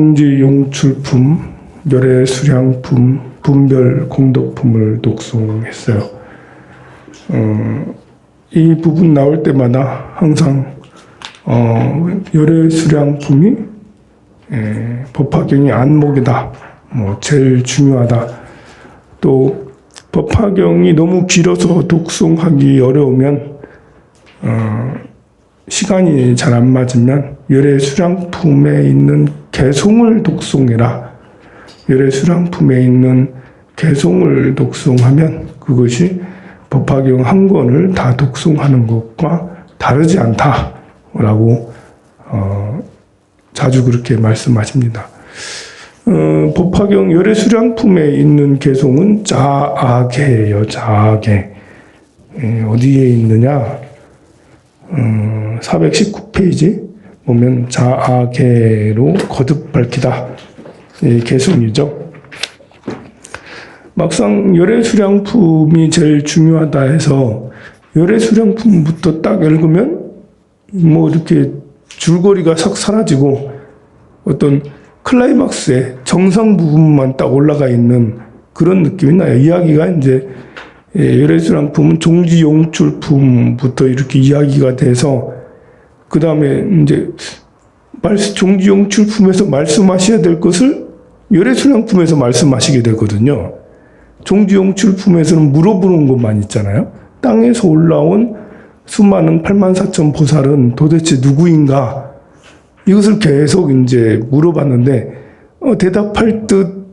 공지 용출품, 열애 수량품, 분별 공덕품을 독송했어요. 어, 이 부분 나올 때마다 항상 어, 열애 수량품이 에, 법화경의 안목이다. 뭐 제일 중요하다. 또 법화경이 너무 길어서 독송하기 어려우면 어, 시간이 잘 안 맞으면 열애 수량품에 있는 개송을 독송해라. 열애 수량품에 있는 개송을 독송하면 그것이 법화경 한 권을 다 독송하는 것과 다르지 않다라고 어, 자주 그렇게 말씀하십니다. 어, 법화경 열애 수량품에 있는 개송은 자아계예요. 자아계 에, 어디에 있느냐? 어, 419페이지 보면 자아계로 거듭 밝히다 이 개송이죠. 막상 열애 수량품이 제일 중요하다 해서 열애 수량품부터 딱 읽으면 뭐 이렇게 줄거리가 싹 사라지고 어떤 클라이막스의 정상 부분만 딱 올라가 있는 그런 느낌이 나요. 이야기가 이제 예, 열애수량품은 종지 용출품부터 이렇게 이야기가 돼서 그 다음에 이제 말씀, 종지용 출품에서 말씀하셔야 될 것을 열애수량품에서 말씀하시게 되거든요. 종지용 출품에서는 물어보는 것만 있잖아요. 땅에서 올라온 수많은 8만 4천 보살은 도대체 누구인가? 이것을 계속 이제 물어봤는데 어, 대답할 듯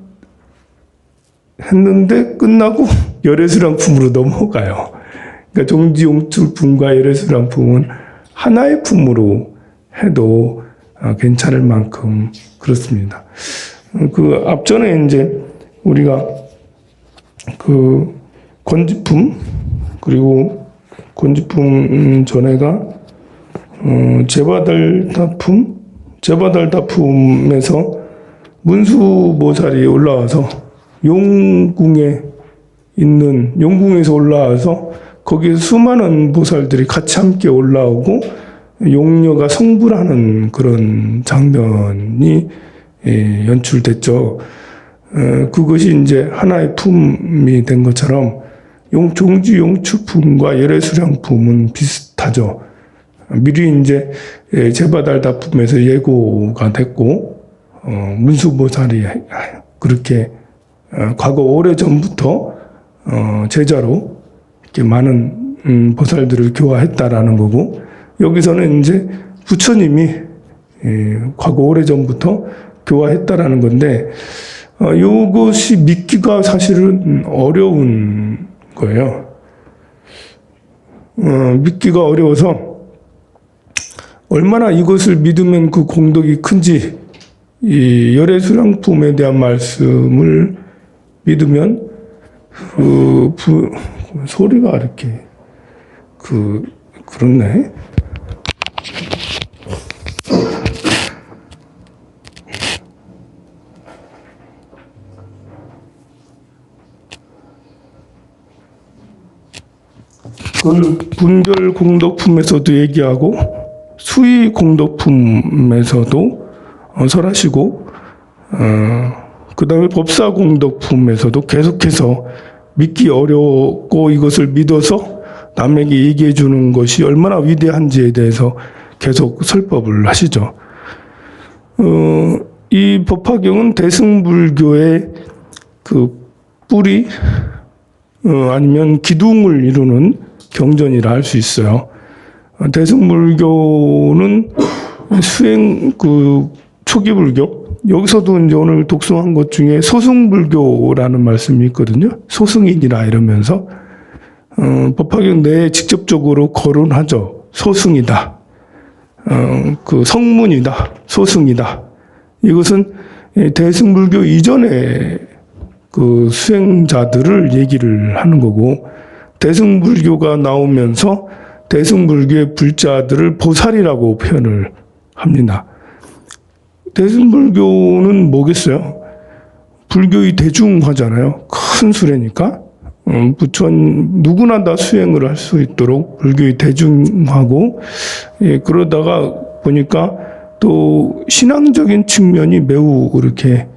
했는데 끝나고 열애수량품으로 넘어가요. 그러니까 종지용 출품과 열애수량품은 하나의 품으로 해도 어, 괜찮을 만큼 그렇습니다. 어, 그 앞전에 이제 우리가 그 건지품 그리고 건지품 전에가 어, 제바달다품 제바달다품에서 문수보살이 올라와서 용궁에 있는 용궁에서 올라와서 거기에 수많은 보살들이 같이 함께 올라오고 용녀가 성불하는 그런 장면이 예, 연출됐죠. 어, 그것이 이제 하나의 품이 된 것처럼 용 종지 용추품과 열애수량품은 비슷하죠. 미리 이제 예, 제바달 다품에서 예고가 됐고 어, 문수보살이 그렇게 어, 과거 오래 전부터 어, 제자로 이렇게 많은 음, 보살들을 교화했다라는 거고 여기서는 이제 부처님이 예, 과거 오래 전부터 교화했다라는 건데 어, 이것이 믿기가 사실은 어려운 거예요. 어, 믿기가 어려워서 얼마나 이것을 믿으면 그 공덕이 큰지 이 열애수량품에 대한 말씀을 믿으면 그 부, 소리가 이렇게 그 그렇네. 그 분별 공덕품에서도 얘기하고 수의 공덕품에서도 어, 설하시고 어, 그 다음에 법사 공덕품에서도 계속해서 믿기 어렵고 이것을 믿어서 남에게 얘기해 주는 것이 얼마나 위대한지에 대해서 계속 설법을 하시죠. 어, 이 법화경은 대승불교의 그 뿌리 어, 아니면 기둥을 이루는 경전이라 할 수 있어요. 어, 대승불교는 수행 그 초기 불교 여기서도 이제 오늘 독송한 것 중에 소승불교라는 말씀이 있거든요. 소승인이라 이러면서 어, 법화경 내에 직접적으로 거론하죠. 소승이다. 어, 그 성문이다. 소승이다. 이것은 이 대승불교 이전에 그 수행자들을 얘기를 하는 거고 대승불교가 나오면서 대승불교의 불자들을 보살이라고 표현을 합니다. 대승불교는 뭐겠어요? 불교의 대중화잖아요. 큰 수레니까. 음, 부처 누구나 다 수행을 할 수 있도록 불교의 대중화고 예, 그러다가 보니까 또 신앙적인 측면이 매우 이렇게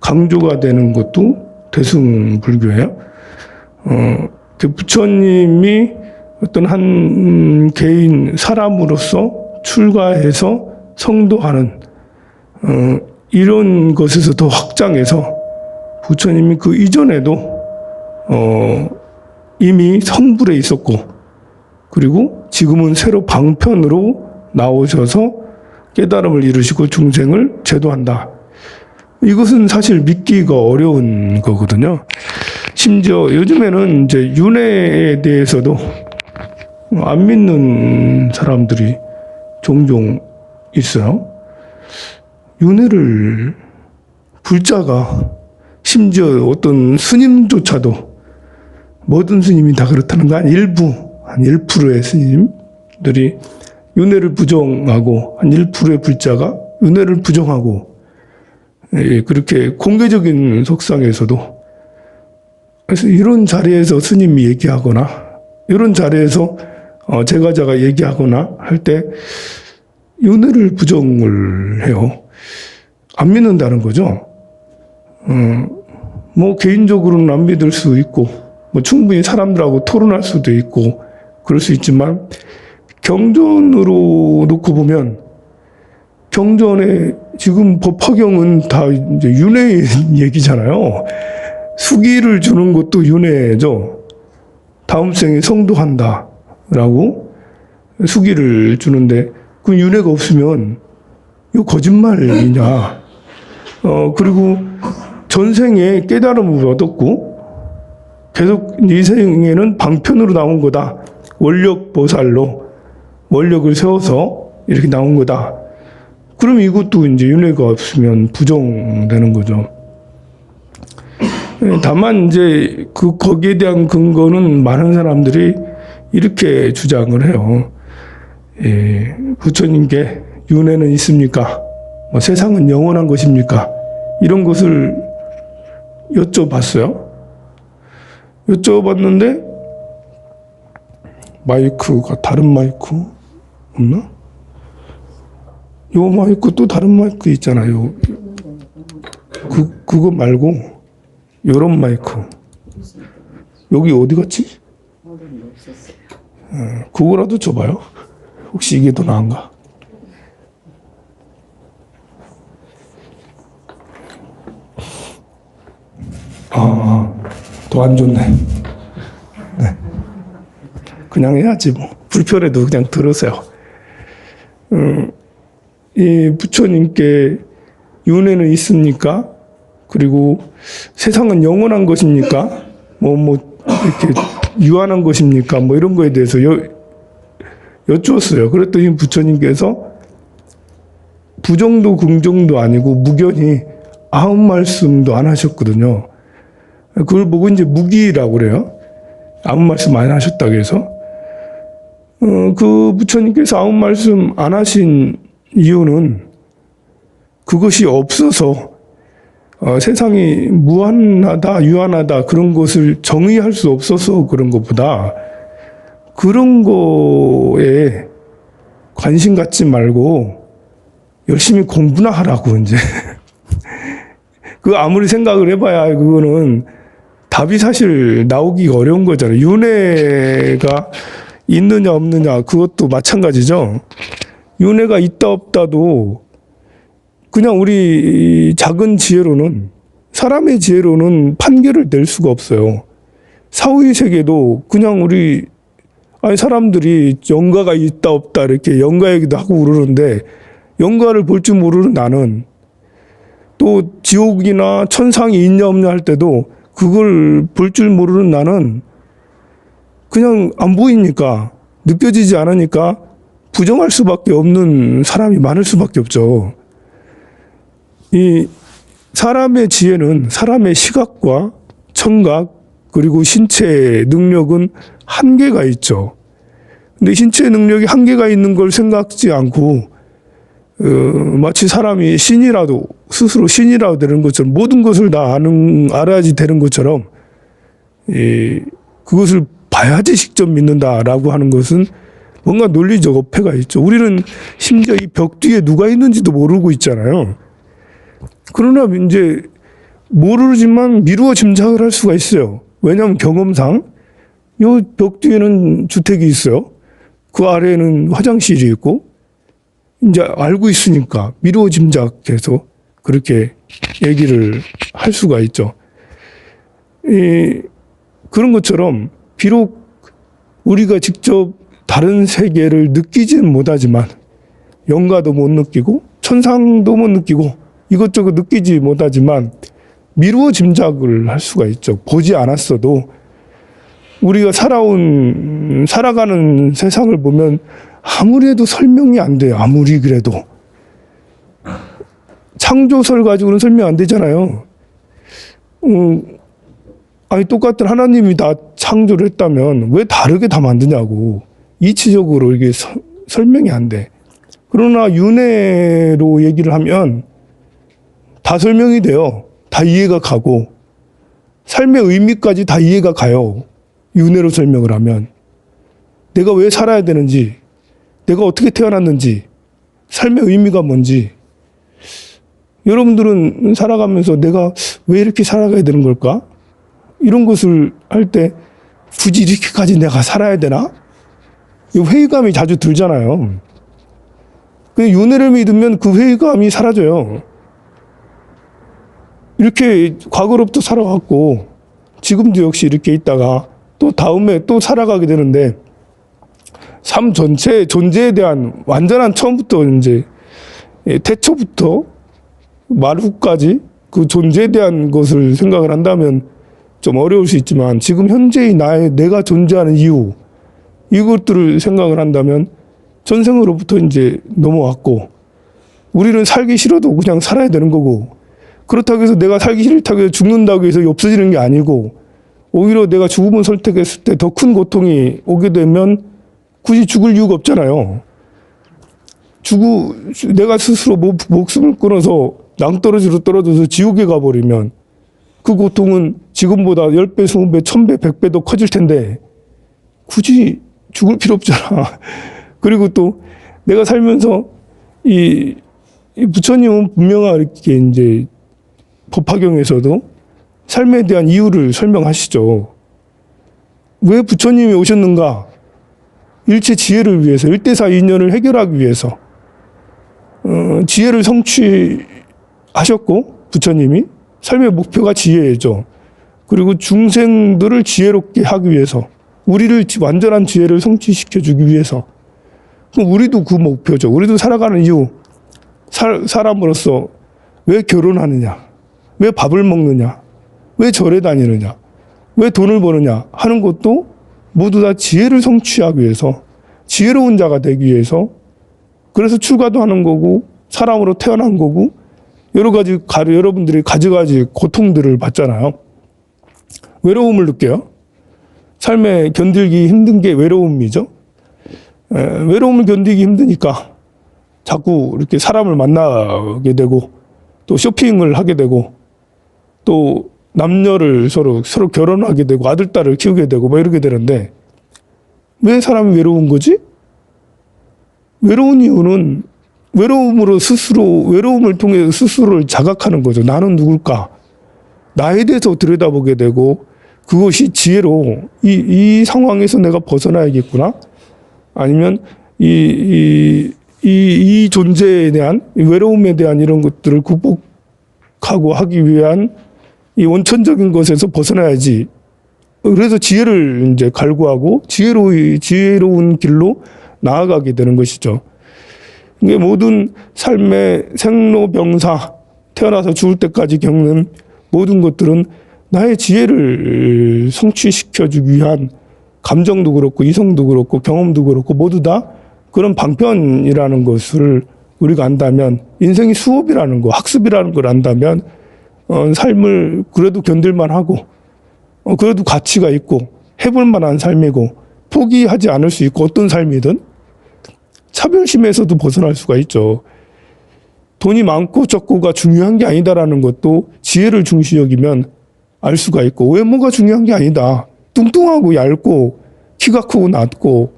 강조가 되는 것도 대승 불교예요. 어, 그 부처님이 어떤 한 개인 사람으로서 출가해서 성도하는 어, 이런 것에서 더 확장해서 부처님이 그 이전에도 어, 이미 성불에 있었고 그리고 지금은 새로 방편으로 나오셔서 깨달음을 이루시고 중생을 제도한다. 이것은 사실 믿기가 어려운 거거든요. 심지어 요즘에는 이제 윤회에 대해서도 안 믿는 사람들이 종종 있어요. 윤회를 불자가 심지어 어떤 스님조차도 모든 스님이 다 그렇다는 거 아니 일부 한 1%의 스님들이 윤회를 부정하고 한 1%의 불자가 윤회를 부정하고 예, 그렇게 공개적인 속상에서도 그래서 이런 자리에서 스님이 얘기하거나 이런 자리에서 어, 제가자가 얘기하거나 할 때 윤회를 부정을 해요. 안 믿는다는 거죠. 어, 뭐 개인적으로는 안 믿을 수 있고 뭐 충분히 사람들하고 토론할 수도 있고 그럴 수 있지만 경전으로 놓고 보면 경전에 지금 법화경은 다 이제 윤회 얘기잖아요. 수기를 주는 것도 윤회죠. 다음 생에 성도한다 라고 수기를 주는데 그 윤회가 없으면 이거 거짓말이냐. 어 그리고 전생에 깨달음을 얻었고 계속 이 생에는 방편으로 나온 거다. 원력 보살로 원력을 세워서 이렇게 나온 거다. 그럼 이것도 이제 윤회가 없으면 부정되는 거죠. 예, 다만 이제 그 거기에 대한 근거는 많은 사람들이 이렇게 주장을 해요. 예, 부처님께 윤회는 있습니까? 뭐 세상은 영원한 것입니까? 이런 것을 여쭤봤어요. 여쭤봤는데 마이크가 다른 마이크 없나? 요 마이크 또 다른 마이크 있잖아요. 그 그거 말고 요런 마이크. 여기 어디 갔지? 어, 그거라도 줘봐요. 혹시 이게 더 나은가? 아, 더안 좋네. 네. 그냥 해야지 뭐. 불편해도 그냥 들으세요. 음, 이 부처님께 윤회는 있습니까? 그리고 세상은 영원한 것입니까? 뭐, 뭐, 이렇게 유한한 것입니까? 뭐 이런 거에 대해서 여, 여쭈었어요. 그랬더니 부처님께서 부정도 긍정도 아니고 무견히 아무 말씀도 안 하셨거든요. 그걸 보고 이제 무기라고 그래요. 아무 말씀 안 하셨다고 해서. 어, 그 부처님께서 아무 말씀 안 하신 이유는 그것이 없어서 어, 세상이 무한하다, 유한하다 그런 것을 정의할 수 없어서 그런 것보다 그런 거에 관심 갖지 말고 열심히 공부나 하라고 이제 그 아무리 생각을 해봐야 그거는 답이 사실 나오기가 어려운 거잖아요. 윤회가 있느냐 없느냐 그것도 마찬가지죠. 윤회가 있다 없다도 그냥 우리 작은 지혜로는 사람의 지혜로는 판결을 낼 수가 없어요. 사후의 세계도 그냥 우리 아니 사람들이 영가가 있다 없다 이렇게 영가 얘기도 하고 그러는데 영가를 볼 줄 모르는 나는 또 지옥이나 천상이 있냐 없냐 할 때도 그걸 볼 줄 모르는 나는 그냥 안 보이니까 느껴지지 않으니까 부정할 수밖에 없는 사람이 많을 수밖에 없죠. 이 사람의 지혜는 사람의 시각과 청각 그리고 신체 능력은 한계가 있죠. 근데 신체 능력이 한계가 있는 걸 생각지 않고 어, 마치 사람이 신이라도 스스로 신이라도 되는 것처럼 모든 것을 다 아는 알아야지 되는 것처럼 이 그것을 봐야지 직접 믿는다라고 하는 것은 뭔가 논리적 어폐가 있죠. 우리는 심지어 이 벽 뒤에 누가 있는지도 모르고 있잖아요. 그러나 이제 모르지만 미루어 짐작을 할 수가 있어요. 왜냐하면 경험상 요 벽 뒤에는 주택이 있어요. 그 아래에는 화장실이 있고 이제 알고 있으니까 미루어 짐작해서 그렇게 얘기를 할 수가 있죠. 이 그런 것처럼 비록 우리가 직접 다른 세계를 느끼지는 못하지만 영가도 못 느끼고 천상도 못 느끼고 이것저것 느끼지 못하지만 미루어 짐작을 할 수가 있죠. 보지 않았어도 우리가 살아온 살아가는 세상을 보면 아무리 해도 설명이 안 돼요. 아무리 그래도 창조설 가지고는 설명 안 되잖아요. 음, 아니 똑같은 하나님이 다 창조를 했다면 왜 다르게 다 만드냐고 이치적으로 이게 서- 설명이 안 돼. 그러나 윤회로 얘기를 하면 다 설명이 돼요. 다 이해가 가고 삶의 의미까지 다 이해가 가요. 윤회로 설명을 하면 내가 왜 살아야 되는지, 내가 어떻게 태어났는지, 삶의 의미가 뭔지. 여러분들은 살아가면서 내가 왜 이렇게 살아가야 되는 걸까? 이런 것을 할 때 굳이 이렇게까지 내가 살아야 되나? 이 회의감이 자주 들잖아요. 그 윤회를 믿으면 그 회의감이 사라져요. 이렇게 과거로부터 살아왔고 지금도 역시 이렇게 있다가 또 다음에 또 살아가게 되는데 삶 전체의 존재에 대한 완전한 처음부터 이제 예, 태초부터 말후까지 그 존재에 대한 것을 생각을 한다면 좀 어려울 수 있지만 지금 현재의 나의 내가 존재하는 이유 이것들을 생각을 한다면 전생으로부터 이제 넘어왔고 우리는 살기 싫어도 그냥 살아야 되는 거고 그렇다고 해서 내가 살기 싫다고 해서 죽는다고 해서 없어지는 게 아니고 오히려 내가 죽음을 선택했을 때 더 큰 고통이 오게 되면 굳이 죽을 이유가 없잖아요. 죽우 내가 스스로 목, 목숨을 끊어서 낭떠러지로 떨어져서 지옥에 가버리면 그 고통은 지금보다 10배, 20배, 1000배, 100배 더 커질 텐데 굳이 죽을 필요 없잖아. 그리고 또 내가 살면서 이, 이 부처님은 분명하게 이제 법화경에서도 삶에 대한 이유를 설명하시죠. 왜 부처님이 오셨는가? 일체 지혜를 위해서, 일대사 인연을 해결하기 위해서, 어, 지혜를 성취하셨고, 부처님이 삶의 목표가 지혜죠. 그리고 중생들을 지혜롭게 하기 위해서, 우리를 지- 완전한 지혜를 성취시켜 주기 위해서, 우리도 그 목표죠. 우리도 살아가는 이유, 살, 사람으로서 왜 결혼하느냐? 왜 밥을 먹느냐? 왜 절에 다니느냐? 왜 돈을 버느냐? 하는 것도 모두 다 지혜를 성취하기 위해서, 지혜로운 자가 되기 위해서, 그래서 출가도 하는 거고, 사람으로 태어난 거고, 여러 가지, 가- 여러분들이 가지가지 고통들을 받잖아요. 외로움을 느껴요. 삶에 견딜기 힘든 게 외로움이죠. 에, 외로움을 견디기 힘드니까 자꾸 이렇게 사람을 만나게 되고, 또 쇼핑을 하게 되고, 또 남녀를 서로 서로 결혼하게 되고 아들 딸을 키우게 되고 뭐 이렇게 되는데 왜 사람이 외로운 거지? 외로운 이유는 외로움으로 스스로 외로움을 통해 스스로를 자각하는 거죠. 나는 누굴까? 나에 대해서 들여다보게 되고 그것이 지혜로 이, 이 상황에서 내가 벗어나야겠구나. 아니면 이, 이, 이, 이 존재에 대한 이 외로움에 대한 이런 것들을 극복하고 하기 위한 이 원천적인 것에서 벗어나야지. 그래서 지혜를 이제 갈구하고 지혜로 지혜로운 길로 나아가게 되는 것이죠. 이게 모든 삶의 생로병사 태어나서 죽을 때까지 겪는 모든 것들은 나의 지혜를 성취시켜주기 위한 감정도 그렇고 이성도 그렇고 경험도 그렇고 모두 다 그런 방편이라는 것을 우리가 안다면 인생이 수업이라는 거 학습이라는 걸 안다면 어, 삶을 그래도 견딜만 하고 어, 그래도 가치가 있고 해볼 만한 삶이고 포기하지 않을 수 있고 어떤 삶이든 차별심에서도 벗어날 수가 있죠. 돈이 많고 적고가 중요한 게 아니다라는 것도 지혜를 중시 여기면 알 수가 있고 외모가 중요한 게 아니다. 뚱뚱하고 얇고 키가 크고 낮고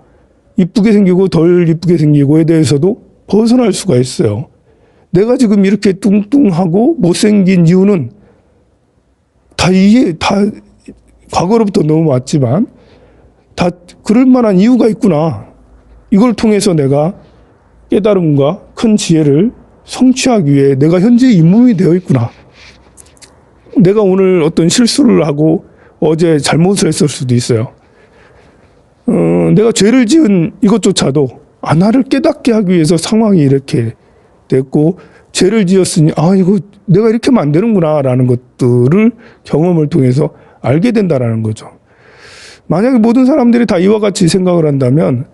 이쁘게 생기고 덜 이쁘게 생기고에 대해서도 벗어날 수가 있어요. 내가 지금 이렇게 뚱뚱하고 못생긴 이유는 다 이게 다 과거로부터 넘어왔지만 다 그럴 만한 이유가 있구나. 이걸 통해서 내가 깨달음과 큰 지혜를 성취하기 위해 내가 현재 이 몸이 되어 있구나. 내가 오늘 어떤 실수를 하고 어제 잘못을 했을 수도 있어요. 어, 내가 죄를 지은 이것조차도 아 나를 깨닫게 하기 위해서 상황이 이렇게 됐고 죄를 지었으니 아 이거 내가 이렇게 하면 안 되는구나라는 것들을 경험을 통해서 알게 된다라는 거죠. 만약에 모든 사람들이 다 이와 같이 생각을 한다면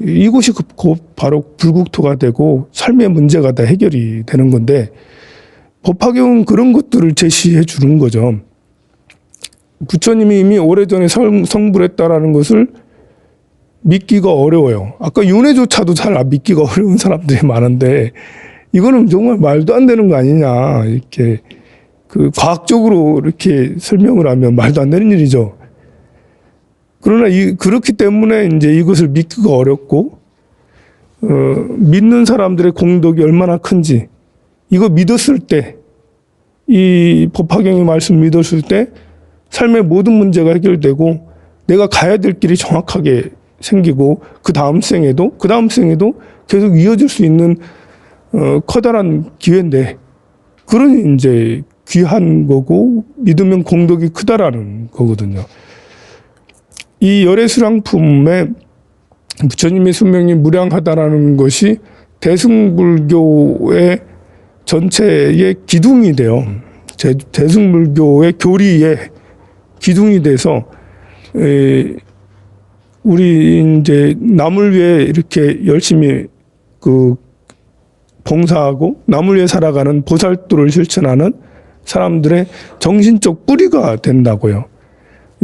이곳이 그- 곧 바로 불국토가 되고 삶의 문제가 다 해결이 되는 건데 법화경은 그런 것들을 제시해 주는 거죠. 부처님이 이미 오래전에 성, 성불했다라는 것을 믿기가 어려워요. 아까 윤회조차도 잘안 믿기가 어려운 사람들이 많은데 이거는 정말 말도 안 되는 거 아니냐 이렇게 그 과학적으로 이렇게 설명을 하면 말도 안 되는 일이죠. 그러나 이, 그렇기 때문에 이제 이것을 믿기가 어렵고 어, 믿는 사람들의 공덕이 얼마나 큰지 이거 믿었을 때 이 법화경의 말씀 믿었을 때 삶의 모든 문제가 해결되고 내가 가야 될 길이 정확하게 생기고 그 다음 생에도 그 다음 생에도 계속 이어질 수 있는 어, 커다란 기회인데 그런 이제 귀한 거고 믿으면 공덕이 크다라는 거거든요. 이 열애 수량품에 부처님의 수명이 무량하다라는 것이 대승불교의 전체의 기둥이 돼요. 제- 대승불교의 교리의 기둥이 돼서 에, 우리 이제 남을 위해 이렇게 열심히 그 봉사하고 남을 위해 살아가는 보살도를 실천하는 사람들의 정신적 뿌리가 된다고요.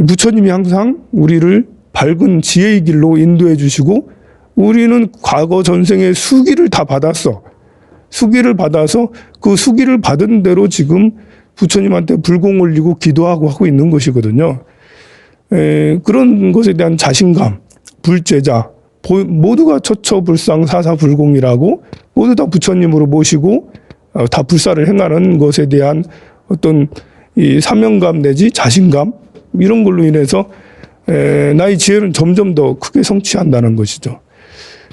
부처님이 항상 우리를 밝은 지혜의 길로 인도해 주시고 우리는 과거 전생의 수기를 다 받았어. 수기를 받아서 그 수기를 받은 대로 지금 부처님한테 불공 올리고 기도하고 하고 있는 것이거든요. 에, 그런 것에 대한 자신감, 불제자, 보- 모두가 처처불상 사사불공이라고 모두 다 부처님으로 모시고 어, 다 불사를 행하는 것에 대한 어떤 이 사명감 내지 자신감 이런 걸로 인해서 에, 나의 지혜는 점점 더 크게 성취한다는 것이죠.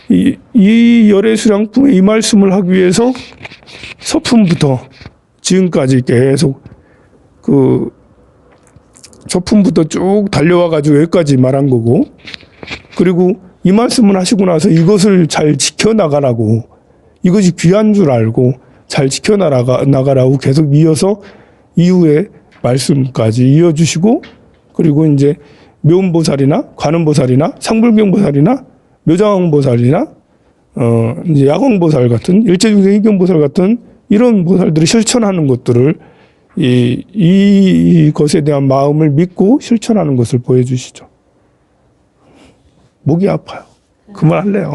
이, 이 열애 수량품의 이 말씀을 하기 위해서 서품부터 지금까지 계속 그 서품부터 쭉 달려와 가지고 여기까지 말한 거고. 그리고 이 말씀을 하시고 나서 이것을 잘 지켜나가라고 이것이 귀한 줄 알고 잘 지켜나가 나가라고 계속 이어서 이후에 말씀까지 이어주시고 그리고 이제 묘음보살이나 관음보살이나 상불경보살이나 묘장보살이나 어 이제 야광보살 같은 일체중생 희경보살 같은 이런 보살들이 실천하는 것들을 이, 이 것에 대한 마음을 믿고 실천하는 것을 보여주시죠. 목이 아파요. 그만할래요.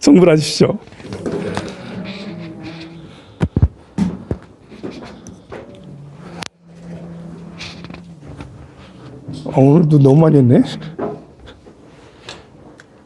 성불하십시오. 어, 오늘도 너무 많이 했네.